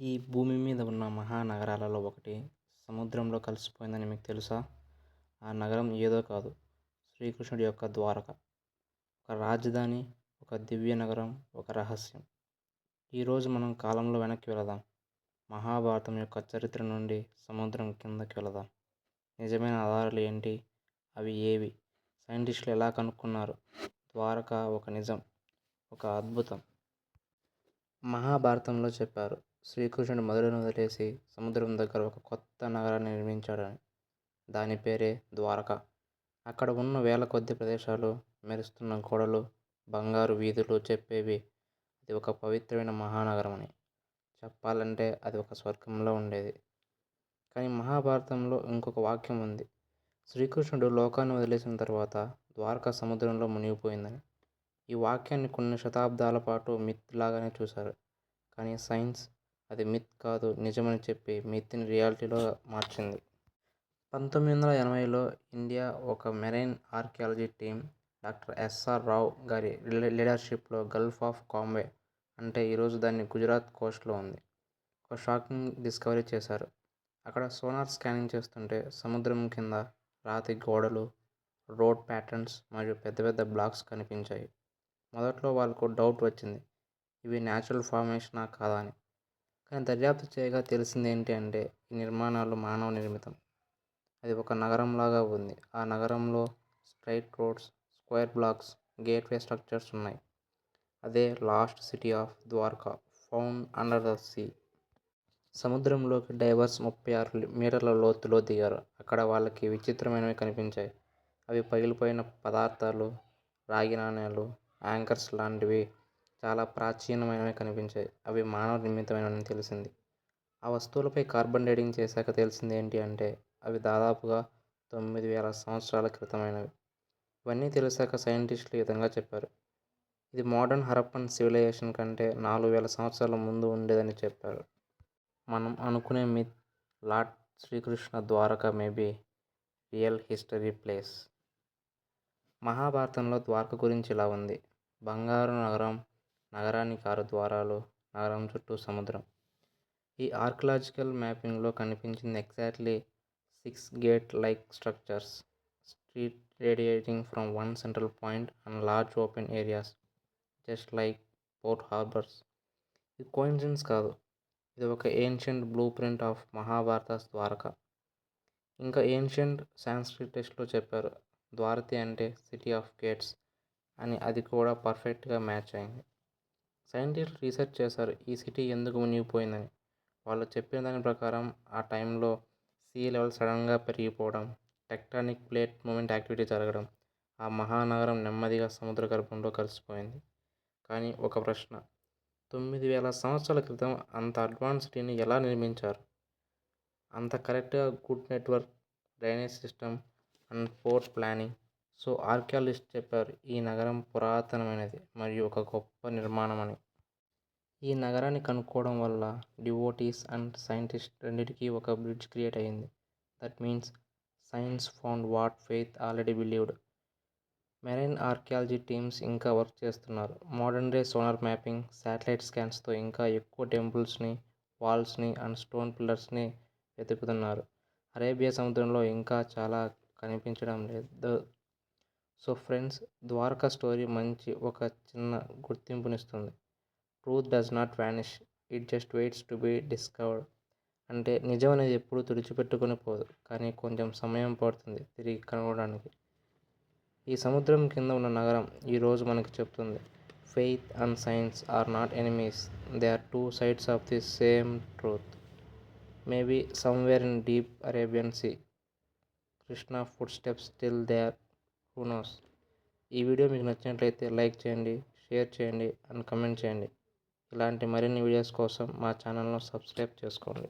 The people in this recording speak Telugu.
ఈ భూమి మీద ఉన్న మహానగరాలలో ఒకటి. సముద్రంలో కలిసిపోయిందని మీకు తెలుసా? ఆ నగరం ఏదో కాదు. శ్రీకృష్ణుడి యొక్క ద్వారక. ఒక రాజధాని ఒక దివ్య నగరం ఒక రహస్యం. ఈరోజు మనం కాలంలో వెనక్కి వెళదాం. మహాభారతం యొక్క చరిత్ర నుండి సముద్రం కిందకి వెళదాం. నిజమైన ఆధారాలు ఏంటి? అవి ఏవి? సైంటిస్టులు ఎలా కనుక్కున్నారు? ద్వారక ఒక నిజం ఒక అద్భుతం. మహాభారతంలో చెప్పారు శ్రీకృష్ణుడు మధురను వదిలేసి సముద్రం దగ్గర ఒక కొత్త నగరాన్ని నిర్మించాడని. దాని పేరే ద్వారక. అక్కడ ఉన్న వేల కొద్ది ప్రదేశాలు మెరుస్తున్న గోడలు బంగారు వీధులు చెప్పేవి అది ఒక పవిత్రమైన మహానగరం అని చెప్పాలంటే అది ఒక స్వర్గంలో ఉండేది. కానీ మహాభారతంలో ఇంకొక వాక్యం ఉంది. శ్రీకృష్ణుడు లోకాన్ని వదిలేసిన తర్వాత ద్వారక సముద్రంలో మునిగిపోయిందని. ఈ వాక్యాన్ని కొన్ని శతాబ్దాల పాటు మిత్ లాగానే చూశారు. కానీ సైన్స్ అది మిత్ కాదు నిజమని చెప్పి మిత్ని రియాలిటీలో మార్చింది. పంతొమ్మిది వందల ఎనభైలో ఇండియా ఒక marine archaeology team doctor SR Rao గారి లీడర్షిప్లో గల్ఫ్ ఆఫ్ కాంబే అంటే ఈరోజు దాన్ని గుజరాత్ కోస్ట్లో ఉంది. ఒక షాకింగ్ డిస్కవరీ చేశారు. అక్కడ సోనార్ స్కానింగ్ చేస్తుంటే సముద్రం కింద రాతి గోడలు రోడ్ ప్యాటర్న్స్ మరియు పెద్ద పెద్ద బ్లాక్స్ కనిపించాయి. మొదట్లో వాళ్ళకు డౌట్ వచ్చింది ఇవి న్యాచురల్ ఫార్మేషనా కాదా అని. కానీ దర్యాప్తు చేయగా తెలిసింది ఏంటి అంటే ఈ నిర్మాణాలు మానవ నిర్మితం. అది ఒక నగరంలాగా ఉంది. ఆ నగరంలో straight roads square blocks gateway structures ఉన్నాయి. అదే lost city of Dwarka found under the sea. సముద్రంలోకి డైవర్స్ ముప్పై ఆరు మీటర్ల లోతులో దిగారు. అక్కడ వాళ్ళకి విచిత్రమైనవి కనిపించాయి. అవి పగిలిపోయిన పదార్థాలు రాగి నాణేలు యాంకర్స్ లాంటివి చాలా ప్రాచీనమైనవి కనిపించాయి. అవి మానవ నిర్మితమైనవని తెలిసింది. ఆ వస్తువులపై కార్బన్ డేటింగ్ చేశాక తెలిసింది ఏంటి అంటే అవి దాదాపుగా తొమ్మిది వేల సంవత్సరాల క్రితమైనవి. ఇవన్నీ తెలిసాక సైంటిస్టులు ఈ విధంగా చెప్పారు. ఇది మోడర్న్ హరప్పన్ సివిలైజేషన్ కంటే నాలుగు వేల సంవత్సరాల ముందు ఉండేదని చెప్పారు. మనం అనుకునే myth lord Shri Krishna Dwarka maybe real history place. మహాభారతంలో ద్వారక గురించి ఇలా ఉంది. బంగారు నగరం నగరానికి ఆరు ద్వారాలు నగరం చుట్టూ సముద్రం. ఈ ఆర్కలాజికల్ మ్యాపింగ్లో కనిపించింది exactly six gate like structures street radiating from one central point and large open areas just like port harbours. ఇది కోయిన్సిడెన్స్ కాదు ఇది ఒక ancient blueprint of Mahabharata Dwarka. ఇంకా ఏన్షియంట్ సాంస్క్రిట్ టెస్ట్లో చెప్పారు ద్వారతి అంటే సిటీ ఆఫ్ గేట్స్ అని అది కూడా పర్ఫెక్ట్గా మ్యాచ్ అయింది. సైంటిస్ట్ రీసెర్చ్ చేశారు ఈ సిటీ ఎందుకు మునిగిపోయిందని. వాళ్ళు చెప్పిన దాని ప్రకారం ఆ టైంలో సీ లెవెల్ సడన్గా పెరిగిపోవడం టెక్టానిక్ ప్లేట్ మూమెంట్ యాక్టివిటీ జరగడం ఆ మహానగరం నెమ్మదిగా సముద్ర గర్భంలో కలిసిపోయింది. కానీ ఒక ప్రశ్న తొమ్మిది వేల సంవత్సరాల క్రితం అంత అడ్వాన్స్ సిటీని ఎలా నిర్మించారు? అంత కరెక్ట్గా good network drainage system and port planning so archaeologist చెప్పారు ఈ నగరం పురాతనమైనది మరియు ఒక గొప్ప నిర్మాణం అని ఈ నగరాన్ని కనుక్కోవడం వల్ల డివోటీస్ అండ్ సైంటిస్ట్ రెండింటికి ఒక బ్రిడ్జ్ క్రియేట్ అయ్యింది. That means science found what faith already believed. Marine archaeology teams ఇంకా వర్క్ చేస్తున్నారు. Modern day sonar mapping satellite స్కాన్స్తో ఇంకా ఎక్కువ టెంపుల్స్ని వాల్స్ని అండ్ స్టోన్ పిల్లర్స్ని వెతుకుతున్నారు. అరేబియా సముద్రంలో ఇంకా చాలా కనిపించడం లేదు. సో ఫ్రెండ్స్ ద్వారకా స్టోరీ మంచి ఒక చిన్న గుర్తింపునిస్తుంది. Truth does not vanish it just waits to be discovered. అంటే నిజం అనేది ఎప్పుడు తుడిచిపెట్టుకొని పోదు. కానీ కొంచెం సమయం పడుతుంది తిరిగి కనుగొనడానికి. ఈ సముద్రం కింద ఉన్న నగరం ఈరోజు మనకు చెప్తుంది. Faith and science are not enemies. They are two sides of the same truth. Maybe somewhere in deep Arabian sea. Krishna footsteps still there or knows ఈ వీడియో మీకు నచ్చినట్లయితే లైక్ చేయండి షేర్ చేయండి అండ్ కమెంట్ చేయండి. ఇలాంటి మరిన్ని వీడియోస్ కోసం మా ఛానల్ను సబ్స్క్రైబ్ చేసుకోండి.